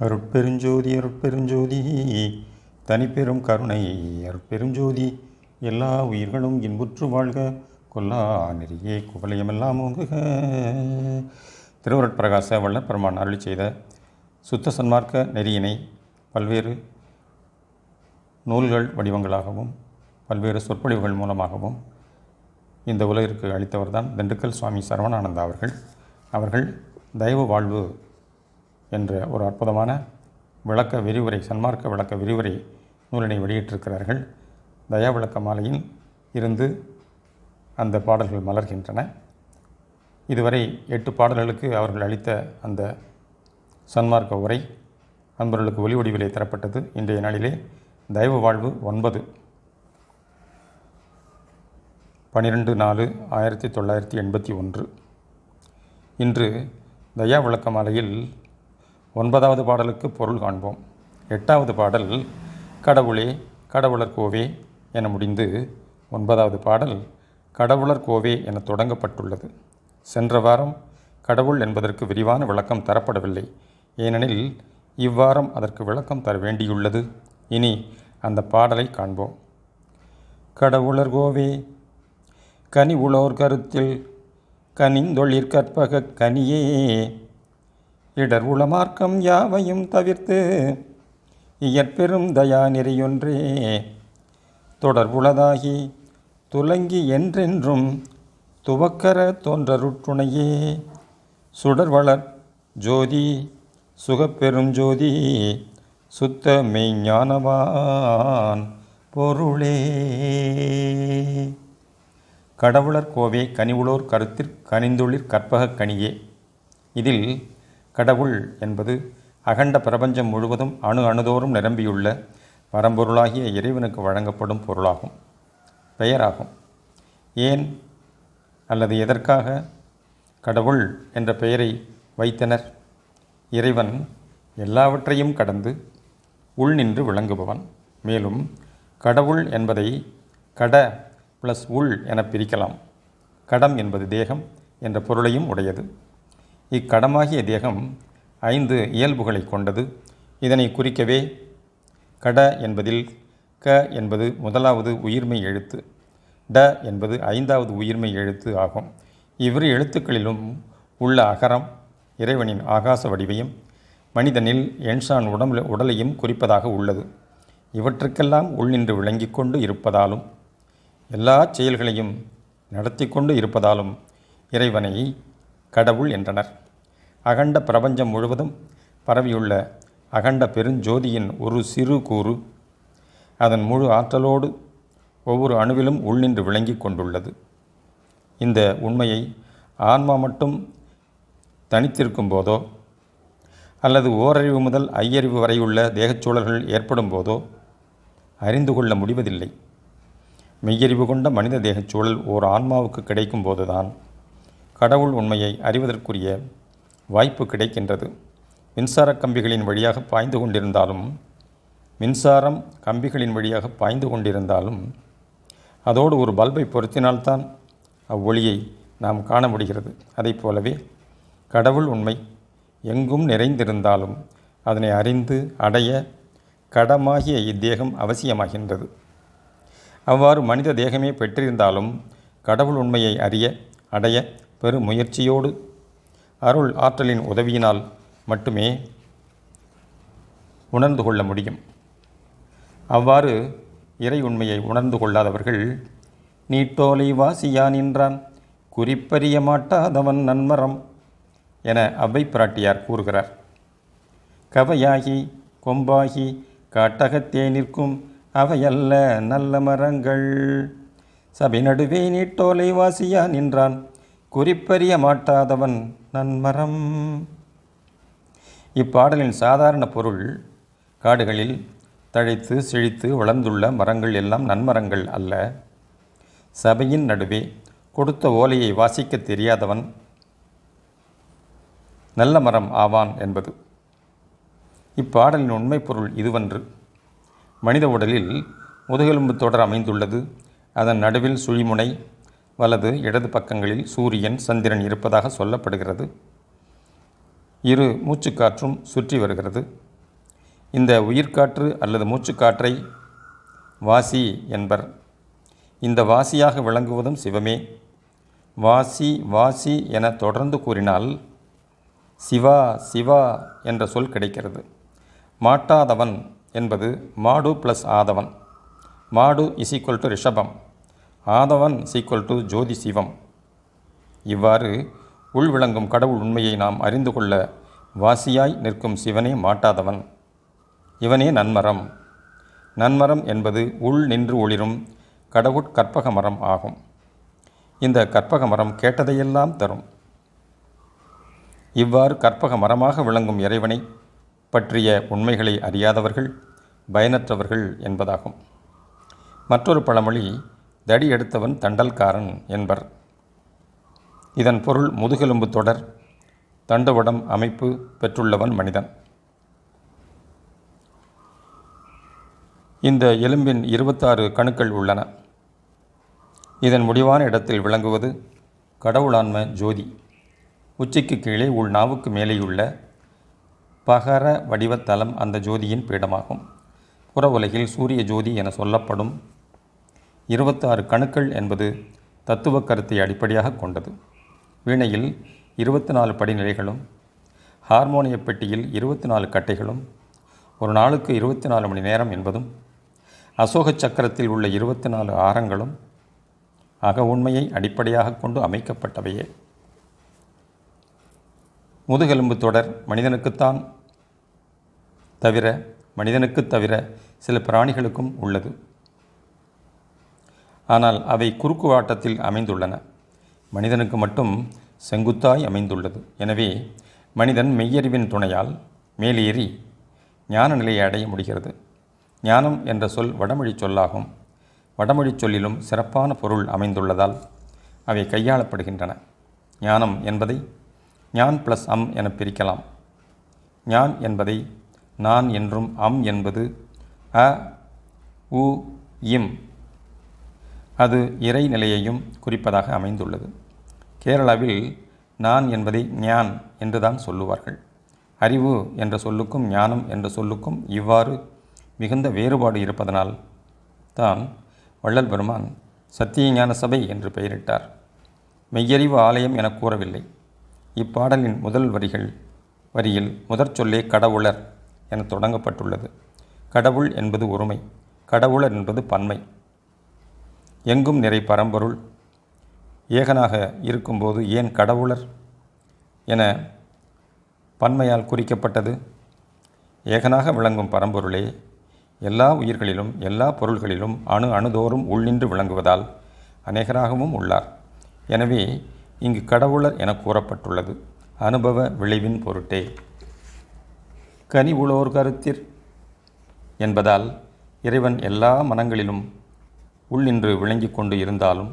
அருட்பெருஞ்சோதி அருட்பெருஞ்சோதி தனிப்பெரும் கருணை அருட்பெருஞ்சோதி எல்லா உயிர்களும் இன்புற்று வாழ்க கொல்லா நெறியே குவலயமெல்லாம் ஓங்குக. திருவருட்பிரகாச வல்லப்பெருமான் பெருமான் அருளி செய்த சுத்த சன்மார்க்க நெறியினை பல்வேறு நூல்கள் வடிவங்களாகவும் பல்வேறு சொற்பொழிவுகள் மூலமாகவும் இந்த உலகிற்கு அளித்தவர்தான் திண்டுக்கல் சுவாமி சரவணானந்தா அவர்கள். அவர்கள் தெய்வ வாழ்வு என்ற ஒரு அற்புதமான விளக்க விரிவுரை சன்மார்க்க விளக்க விரிவுரை நூலினை வெளியிட்டிருக்கிறார்கள். தயா விளக்க மாலையில் இருந்து அந்த பாடல்கள் மலர்கின்றன. இதுவரை எட்டு பாடல்களுக்கு அவர்கள் அளித்த அந்த சன்மார்க்க உரை அன்பர்களுக்கு ஒலி வடிவிலே தரப்பட்டது. இன்றைய நாளிலே தயவு வாழ்வு ஒன்பது. பன்னிரெண்டு நாலு ஆயிரத்தி தொள்ளாயிரத்தி எண்பத்தி ஒன்று. இன்று தயா விளக்க மாலையில் ஒன்பதாவது பாடலுக்கு பொருள் காண்போம். எட்டாவது பாடல் கடவுளே கடவுளர் கோவே என முடிந்து ஒன்பதாவது பாடல் கடவுளர் கோவே என தொடங்கப்பட்டுள்ளது. சென்ற வாரம் கடவுள் என்பதற்கு விரிவான விளக்கம் தரப்படவில்லை. ஏனெனில் இவ்வாரம் அதற்கு விளக்கம் தர வேண்டியுள்ளது. இனி அந்த பாடலை காண்போம். கடவுளர் கோவே கனி உளோர் கருத்தில் கனிந்தொழிற்கற்பக கனியே இடர் உளமார்க்கம் யாவையும் தவிர்த்து இயற்பெரும் தயா நெறியொன்றே. தொடர்புளதாகி துலங்கி என்றென்றும் துவக்கர தோன்றருட்டுணையே சுடர்வளர் ஜோதி சுகப்பெரும் ஜோதி சுத்த மெய்ஞானவான் பொருளே. கடவுளர் கோவே கனிவுளோர் கருத்திற் கனிந்துளிர் கற்பகக் கனியே. இதில் கடவுள் என்பது அகண்ட பிரபஞ்சம் முழுவதும் அணு அணுதோறும் நிரம்பியுள்ள பரம்பொருளாகிய இறைவனுக்கு வழங்கப்படும் பொருளாகும் பெயராகும். ஏன் அல்லது எதற்காக கடவுள் என்ற பெயரை வைத்தனர்? இறைவன் எல்லாவற்றையும் கடந்து உள் நின்று விளங்குபவன். மேலும் கடவுள் என்பதை கட ப்ளஸ் உள் என பிரிக்கலாம். கடம் என்பது தேகம் என்ற பொருளையும் உடையது. இக்கடமாகிய தேகம் ஐந்து இயல்புகளை கொண்டது. இதனை குறிக்கவே கட என்பதில் க என்பது முதலாவது உயிர்மை எழுத்து ட என்பது ஐந்தாவது உயிர்மை எழுத்து ஆகும். இவ்விரு எழுத்துக்களிலும் உள்ள அகரம் இறைவனின் ஆகாச வடிவையும் மனிதனில் என்ஷான் உடம்பு உடலையும் குறிப்பதாக உள்ளது. இவற்றுக்கெல்லாம் உள்நின்று விளங்கிக் கொண்டு இருப்பதாலும் எல்லா செயல்களையும் நடத்தி கொண்டு இருப்பதாலும் இறைவனை கடவுள் என்றனர். அகண்ட பிரபஞ்சம் முழுவதும் பரவியுள்ள அகண்ட பெருஞ்சோதியின் ஒரு சிறு கூறு அதன் முழு ஆற்றலோடு ஒவ்வொரு அணுவிலும் உள்நின்று விளங்கி கொண்டுள்ளது. இந்த உண்மையை ஆன்மா மட்டும் தனித்திருக்கும் போதோ அல்லது ஓரறிவு முதல் ஐயறிவு வரையுள்ள தேகச்சூழல்கள் ஏற்படும் போதோ அறிந்து கொள்ள முடிவதில்லை. மெய்யறிவு கொண்ட மனித தேகச்சூழல் ஓர் ஆன்மாவுக்கு கிடைக்கும் போதுதான் கடவுள் உண்மையை அறிவதற்குரிய வாய்ப்பு கிடைக்கின்றது. மின்சார கம்பிகளின் வழியாக பாய்ந்து கொண்டிருந்தாலும் மின்சாரம் கம்பிகளின் வழியாக பாய்ந்து கொண்டிருந்தாலும் அதோடு ஒரு பல்பை பொருத்தினால்தான் அவ்வொளியை நாம் காண முடிகிறது. அதை போலவே கடவுள் உண்மை எங்கும் நிறைந்திருந்தாலும் அதனை அறிந்து அடைய கடமாகிய இத்தேகம் அவசியமாகின்றது. அவ்வாறு மனித தேகமே பெற்றிருந்தாலும் கடவுள் உண்மையை அறிய அடைய பெரும் முயற்சியோடு அருள் ஆற்றலின் உதவியினால் மட்டுமே உணர்ந்து கொள்ள முடியும். அவ்வாறு இறை உண்மையை உணர்ந்து கொள்ளாதவர்கள் நீட்டோலை வாசியா நின்றான் குறிப்பறிய மாட்டாதவன் நன்மரம் என அவ்வை பிராட்டியார் கூறுகிறார். கவையாகி கொம்பாகி காட்டகத்தே நிற்கும் அவையல்ல நல்ல மரங்கள். சபை நடுவே நீட்டோலை வாசியா நின்றான் குறிப்பறிய மாட்டாதவன் நன்மரம். இப்பாடலின் சாதாரண பொருள் காடுகளில் தழைத்து செழித்து வளர்ந்துள்ள மரங்கள் எல்லாம் நன்மரங்கள் அல்ல. சபையின் நடுவே கொடுத்த ஓலையை வாசிக்க தெரியாதவன் நல்ல மரம் ஆவான் என்பது. இப்பாடலின் உண்மை பொருள் இதுவன்று. மனித உடலில் முதுகெலும்பு தொடர் அமைந்துள்ளது. அதன் நடுவில் சுழிமுனை வலது இடது பக்கங்களில் சூரியன் சந்திரன் இருப்பதாக சொல்லப்படுகிறது. இரு மூச்சுக்காற்றும் சுற்றி வருகிறது. இந்த உயிர்காற்று அல்லது மூச்சுக்காற்றை வாசி என்பர். இந்த வாசியாக விளங்குவதும் சிவமே. வாசி வாசி என தொடர்ந்து கூறினால் சிவா சிவா என்ற சொல் கிடைக்கிறது. மாட்டாதவன் என்பது மாடு ப்ளஸ் ஆதவன். மாடு is equal to Rishabam. Aadhavan is equal to Jothi Sivam. இவ்வாறு உள்விளங்கும் கடவுள் உண்மையை நாம் அறிந்து கொள்ள வாசியாய் நிற்கும் சிவனே மாட்டாதவன். இவனே நன்மரம். நன்மரம் என்பது உள் நின்று ஒளிரும் கடவுட் கற்பக மரம் ஆகும். இந்த கற்பக மரம் கேட்டதையெல்லாம் தரும். இவ்வாறு கற்பக மரமாக விளங்கும் இறைவனை பற்றிய உண்மைகளை அறியாதவர்கள் பயனற்றவர்கள் என்பதாகும். மற்றொரு பழமொழி தடி எடுத்தவன் தண்டல்காரன் என்பர். இதன் பொருள் முதுகெலும்பு தொடர் தண்டுவடம் அமைப்பு பெற்றுள்ளவன் மனிதன். இந்த எலும்பின் இருபத்தாறு கணுக்கள் உள்ளன. இதன் முடிவான இடத்தில் விளங்குவது கடவுளான்ம ஜோதி. உச்சிக்கு கீழே உள் நாவுக்கு மேலேயுள்ள பகர வடிவத்தலம் அந்த ஜோதியின் பீடமாகும். புற உலகில் சூரிய ஜோதி என சொல்லப்படும் இருபத்தாறு கணுக்கள் என்பது தத்துவ கருத்தை அடிப்படையாக கொண்டது. வீணையில் இருபத்தி நாலு படிநிலைகளும் ஹார்மோனிய பெட்டியில் இருபத்தி நாலு கட்டைகளும் ஒரு நாளுக்கு இருபத்தி நாலு மணி நேரம் என்பதும் அசோக சக்கரத்தில் உள்ள இருபத்தி நாலு ஆரங்களும் அக உண்மையை அடிப்படையாக கொண்டு அமைக்கப்பட்டவையே. முதுகெலும்பு தொடர் மனிதனுக்குத்தான் தவிர மனிதனுக்கு தவிர சில பிராணிகளுக்கும் உள்ளது. ஆனால் அவை குறுக்கு வாட்டத்தில் அமைந்துள்ளன. மனிதனுக்கு மட்டும் செங்குத்தாய் அமைந்துள்ளது. எனவே மனிதன் மெய்யறிவின் துணையால் மேலேறி ஞான நிலையை அடைய முடிகிறது. ஞானம் என்ற சொல் வடமொழி சொல்லாகும். வடமொழி சொல்லிலும் சிறப்பான பொருள் அமைந்துள்ளதால் அவை கையாளப்படுகின்றன. ஞானம் என்பதை ஞான் ப்ளஸ் அம் என பிரிக்கலாம். ஞான் என்பதை நான் என்றும் அம் என்பது அ உ இம் அது இறை நிலையையும் குறிப்பதாக அமைந்துள்ளது. கேரளாவில் நான் என்பதை ஞான் என்றுதான் சொல்லுவார்கள். அறிவு என்ற சொல்லுக்கும் ஞானம் என்ற சொல்லுக்கும் இவ்வாறு மிகுந்த வேறுபாடு இருப்பதனால் தான் வள்ளல் பெருமான் சத்திய ஞான சபை என்று பெயரிட்டார். மெய்யறிவு ஆலயம் என கூறவில்லை. இப்பாடலின் முதல் வரிகள் வரியில் முதற் சொல்லே கடவுளர் என தொடங்கப்பட்டுள்ளது. கடவுள் என்பது ஒருமை கடவுளர் என்பது பன்மை. எங்கும் நிறை பரம்பொருள். ஏகனாக இருக்கும்போது ஏன் கடவுளர்? என பன்மையால் குறிக்கப்பட்டது. ஏகனாக விளங்கும் பரம்பொருளே எல்லா உயிர்களிலும் எல்லா பொருள்களிலும் அணு அணுதோறும் உள்நின்று விளங்குவதால் அநேகராகவும் உள்ளார். எனவே இங்கு கடவுளர் என கூறப்பட்டுள்ளது. அனுபவ விளைவின் பொருட்டே. கனி உளோர் கருத்திற் என்பதால் இறைவன் எல்லா மனங்களிலும் உள்ளின்று விளங்கிக் கொண்டு இருந்தாலும்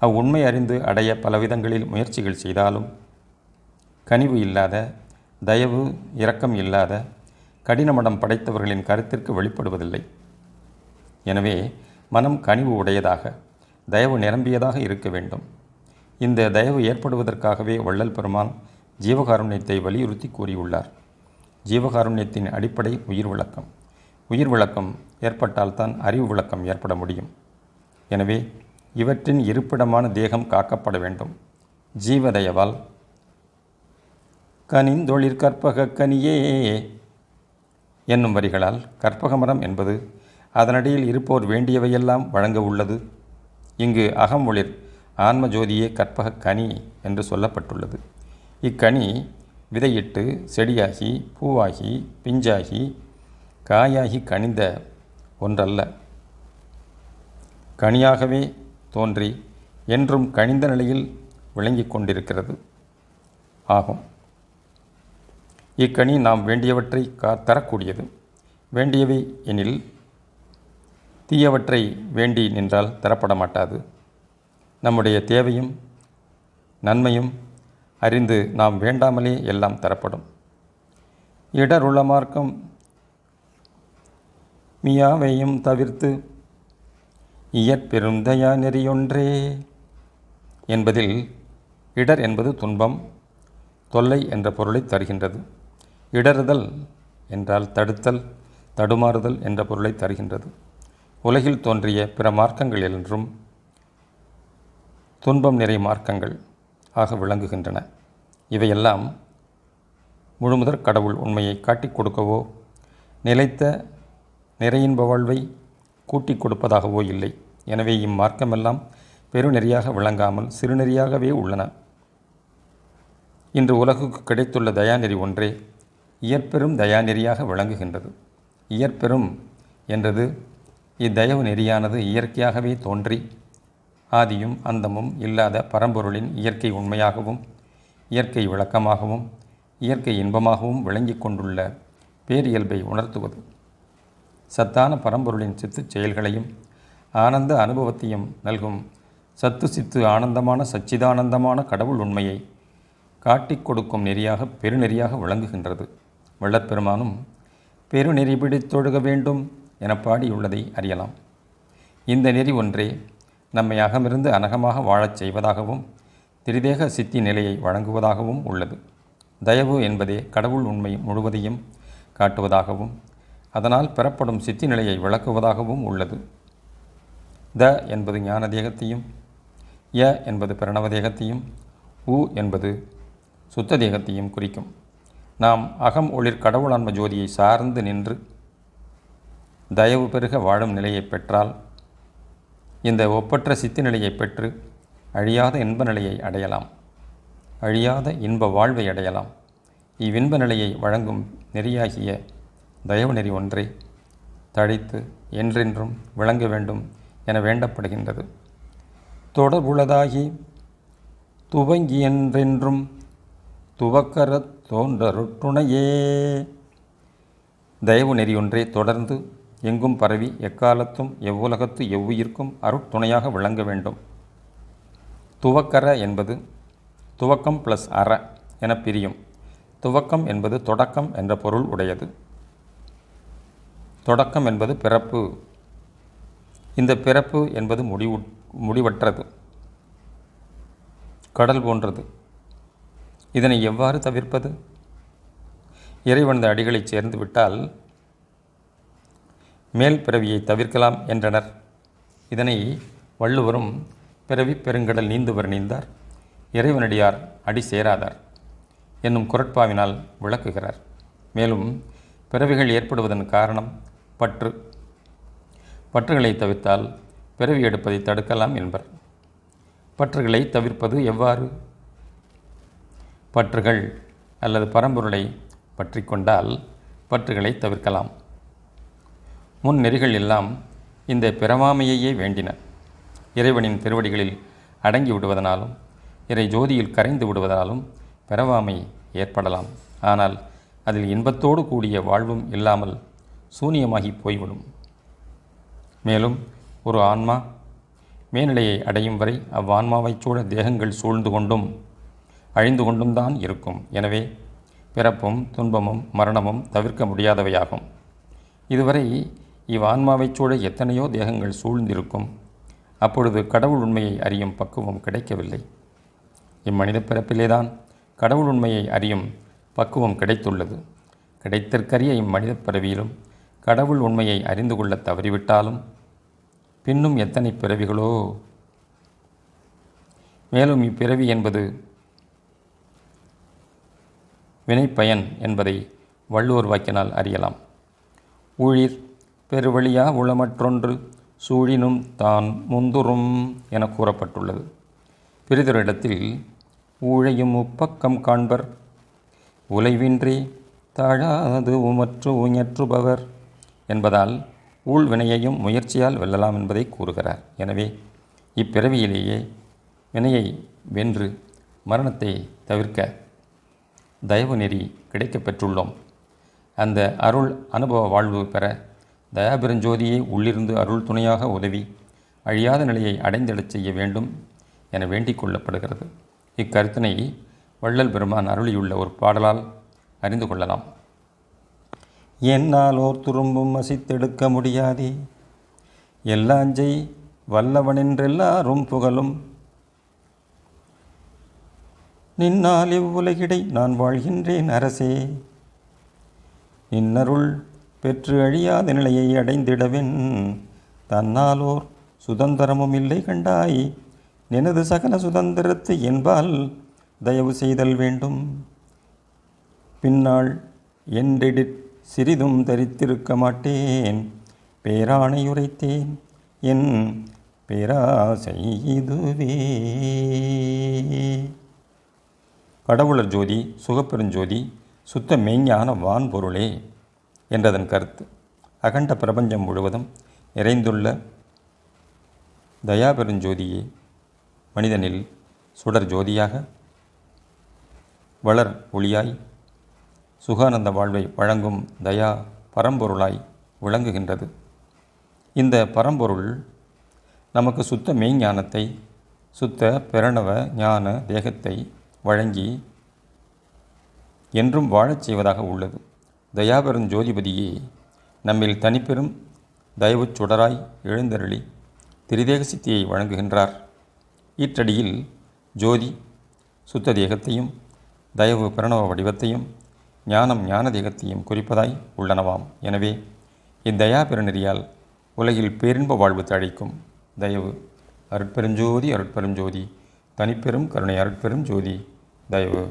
அவ்வுண்மை அறிந்து அடைய பலவிதங்களில் முயற்சிகள் செய்தாலும் கனிவு இல்லாத தயவு இரக்கம் இல்லாத கடினமடம் படைத்தவர்களின் கருத்திற்கு வெளிப்படுவதில்லை. எனவே மனம் கனிவு உடையதாக தயவு நிரம்பியதாக இருக்க வேண்டும். இந்த தயவு ஏற்படுவதற்காகவே வள்ளல் பெருமான் ஜீவகாருண்யத்தை வலியுறுத்தி கூறியுள்ளார். ஜீவகாருண்யத்தின் அடிப்படை உயிர் விளக்கம். உயிர் விளக்கம் ஏற்பட்டால்தான் அறிவு விளக்கம் ஏற்பட முடியும். எனவே இவற்றின் இருப்பிடமான தேகம் காக்கப்பட வேண்டும். ஜீவதயவால். கனிந்தொழிற் கற்பக கனியே என்னும் வரிகளால். கற்பக மரம் என்பது அதனடியில் இருப்போர் வேண்டியவையெல்லாம் வழங்க உள்ளது. இங்கு அகம் ஒளிர் ஆன்ம ஜோதியே கற்பக கனி என்று சொல்லப்பட்டுள்ளது. இக்கனி விதையிட்டு செடியாகி பூவாகி பிஞ்சாகி காயாகி கனிந்த ஒன்றல்ல. கனியாகவே தோன்றி என்றும் கனிந்த நிலையில் விளங்கிக் கொண்டிருக்கிறது. ஆகும். இக்கனி நாம் வேண்டியவற்றை கா தரக்கூடியது. வேண்டியவை எனில் தீயவற்றை வேண்டி நின்றால் தரப்பட மாட்டாது நம்முடைய தேவையும் நன்மையும் அறிந்து நாம் வேண்டாமலே எல்லாம் தரப்படும். இடருளமார்க்கம் மியாவையும் தவிர்த்து இயற்பெருந்தயா நெறியொன்றே என்பதில் இடர் என்பது துன்பம் தொல்லை என்ற பொருளை தருகின்றது. இடறுதல் என்றால் தடுத்தல் தடுமாறுதல் என்ற பொருளை தருகின்றது. உலகில் தோன்றிய பிற மார்க்கங்கள் என்றும் துன்பம் நிறை மார்க்கங்கள் ஆக விளங்குகின்றன. இவையெல்லாம் முழுமுதற் கடவுள் உண்மையை காட்டிக் கொடுக்கவோ நிலைத்த நிறையின்ப வாழ்வை கூட்டிக் கொடுப்பதாகவோ இல்லை. எனவே இம்மார்க்கமெல்லாம் பெருநெறியாக விளங்காமல் சிறுநெறியாகவே உள்ளன. இன்று உலகுக்கு கிடைத்துள்ள தயாநெறி ஒன்றே இயற்பெரும் தயாநெறியாக விளங்குகின்றது. இயற்பெரும் என்றது இத்தயவு நெறியானது இயற்கையாகவே தோன்றி ஆதியும் அந்தமும் இல்லாத பரம்பொருளின் இயற்கை உண்மையாகவும் இயற்கை விளக்கமாகவும் இயற்கை இன்பமாகவும் விளங்கிக் கொண்டுள்ள பேரியல்பை உணர்த்துவது. சத்தான பரம்பொருளின் சித்துச் செயல்களையும் ஆனந்த அனுபவத்தையும் நல்கும். சத்து சித்து ஆனந்தமான சச்சிதானந்தமான கடவுள் உண்மையை காட்டிக் கொடுக்கும் நெறியாக பெருநெறியாக விளங்குகின்றது. வள்ளற்பெருமானும் பெருநெறி பிடித்தொழுக வேண்டும் என பாடியுள்ளதை அறியலாம். இந்த நெறி ஒன்றே நம்மை அகமிருந்து அனகமாக வாழச் செய்வதாகவும் திரிதேக சித்தி நிலையை வழங்குவதாகவும் உள்ளது. தயவு என்பதே கடவுள் உண்மை முழுவதையும் காட்டுவதாகவும் அதனால் பெறப்படும் சித்தி நிலையை விளக்குவதாகவும் உள்ளது. த என்பது ஞான தேகத்தையும் ய என்பது பிரணவ தேகத்தையும் உ என்பது சுத்த தேகத்தையும் குறிக்கும். நாம் அகம் ஒளிர் கடவுளான்ம ஜோதியை சார்ந்து நின்று தயவு பெருக வாழும் நிலையை பெற்றால் இந்த ஒப்பற்ற சித்தி நிலையை பெற்று அழியாத இன்ப நிலையை அடையலாம். அழியாத இன்ப வாழ்வை அடையலாம். இவ்வின்ப நிலையை வழங்கும் நெறியாகிய தயவு நெறி ஒன்றே தழைத்து என்றென்றும் விளங்க வேண்டும் என வேண்டப்படுகின்றது. தொடர்புள்ளதாகி துவங்கி என்றென்றும் துவக்கரத் தோன்றருட்டுணையே. தயவு நெறி ஒன்றே தொடர்ந்து எங்கும் பரவி எக்காலத்தும் எவ்வுலகத்து எவ்வுயிர்க்கும் அருட்துணையாக விளங்க வேண்டும். துவக்கர என்பது துவக்கம் ப்ளஸ் அற என பிரியும். துவக்கம் என்பது தொடக்கம் என்ற பொருள் உடையது. தொடக்கம் என்பது பிறப்பு. இந்த பிறப்பு என்பது முடிவு முடிவற்றது. கடல் போன்றது. இதனை எவ்வாறு தவிர்ப்பது? இறைவனது அடிகளைச் சேர்ந்து விட்டால் மேல் பிறவியை தவிர்க்கலாம் என்றனர். இதனை வள்ளுவரும் பிறவி பெருங்கடல் நீந்துவர் நீந்தார். இறைவனடியார் அடி சேராதார் என்னும் குரட்பாவினால் விளக்குகிறார். மேலும் பிறவிகள் ஏற்படுவதன் காரணம் பற்று. பற்றுகளை தவிர்த்தால் பிறவி எடுப்பதை தடுக்கலாம் என்பர். பற்றுகளை தவிர்ப்பது எவ்வாறு? பற்றுகள் அல்லது பரம்பொருளை பற்றி கொண்டால் பற்றுகளை தவிர்க்கலாம். முன் நெறிகள் எல்லாம் இந்த பிறவாமையையே வேண்டின. இறைவனின் திருவடிகளில் அடங்கி விடுவதனாலும் இறை ஜோதியில் கரைந்து விடுவதனாலும் பிறவாமை ஏற்படலாம். ஆனால் அதில் இன்பத்தோடு கூடிய வாழ்வும் இல்லாமல் சூனியமாகி போய்விடும். மேலும் ஒரு ஆன்மா மேல்நிலையை அடையும் வரை அவ்வான்மாவைச் சூழ தேகங்கள் சூழ்ந்து கொண்டும் அழிந்து கொண்டும் தான் இருக்கும். எனவே பிறப்பும் துன்பமும் மரணமும் தவிர்க்க முடியாதவையாகும். இதுவரை இவ்வான்மாவைச் சூழ எத்தனையோ தேகங்கள் சூழ்ந்திருக்கும். அப்பொழுது கடவுள் உண்மையை அறியும் பக்குவம் கிடைக்கவில்லை. இம்மனித பிறப்பிலேதான் கடவுள் உண்மையை அறியும் பக்குவம் கிடைத்துள்ளது. கிடைத்திற்கரிய இம்மனித பிறவியிலும் கடவுள் உண்மையை அறிந்து கொள்ள தவறிவிட்டாலும் பின்னும் எத்தனை பிறவிகளோ? மேலும் இப்பிறவி என்பது வினைப்பயன் என்பதை வள்ளுவர் வாக்கினால் அறியலாம். ஊழிர் பெருவழியா உளமற்றொன்று சூழினும் தான் முந்துறும் என கூறப்பட்டுள்ளது. பிறிதொரிடத்தில் ஊழையும் முப்பக்கம் காண்பர். உலைவின்றி தாழாது உமற்று உஞற்றுபவர் என்பதால் ஊழ் வினையையும் முயற்சியால் வெல்லலாம் என்பதை கூறுகிறார். எனவே இப்பிறவியிலேயே வினையை வென்று மரணத்தை தவிர்க்க தயவு நெறி கிடைக்கப் பெற்றுள்ளோம். அந்த அருள் அனுபவ வாழ்வு பெற தயாபெருஞ்சோதியை உள்ளிருந்து அருள் துணையாக உதவி அழியாத நிலையை அடைந்திடச் செய்ய வேண்டும் என வேண்டிக் கொள்ளப்படுகிறது. இக்கருத்தினை வள்ளல் பெருமான் அருளியுள்ள ஒரு பாடலால் அறிந்து கொள்ளலாம். என்னால் ஓர் துரும்பும் மசித்தெடுக்க முடியாதே. எல்லாஞ்சை வல்லவனென்றெல்லாரும் புகழும். நின்னால் இவ்வுலகிடை நான் வாழ்கின்றேன் அரசே. இன்னருள் பெற்று அழியாத நிலையை அடைந்திடவென். தன்னாலோர் சுதந்திரமும் இல்லை கண்டாய். நினது சகல சுதந்திரத்து என்பால் தயவு செய்தல் வேண்டும். பின்னாள் என்றெடிட் சிறிதும் தரித்திருக்க மாட்டேன். பேராணை உரைத்தேன். என் பேராசை இதுவே. கடவுளர் ஜோதி சுகப்பெருஞ்சோதி சுத்த மெய்ஞான வான் பொருளே என்றதன் கருத்து. அகண்ட பிரபஞ்சம் முழுவதும் நிறைந்துள்ள தயாபெருஞ்சோதியே மனிதனில் சுடர் ஜோதியாக வளர் ஒளியாய் சுகானந்த வாழ்வை வழங்கும் தயா பரம்பொருளாய் விளங்குகின்றது. இந்த பரம்பொருள் நமக்கு சுத்த மெய்ஞானத்தை சுத்த பிரணவ ஞான தேகத்தை வழங்கி என்றும் வாழச் செய்வதாக உள்ளது. தயாபெரும் ஜோதிபதியே நம்மில் தனிப்பெரும் தயவுச் சுடராய் எழுந்தருளி திரிதேக சித்தியை வழங்குகின்றார். ஈற்றடியில் ஜோதி சுத்த தேகத்தையும் தயவு பிரணவ வடிவத்தையும் ஞானம் ஞான தேகத்தையும் குறிப்பதாய் உள்ளனவாம். எனவே இத்தயா பெருநெறியால் உலகில் பேரின்ப வாழ்வு தழைக்கும் தயவு அருட்பெருஞ்சோதி அருட்பெருஞ்சோதி தனிப்பெரும் கருணை அருட்பெரும் ஜோதி தயவு.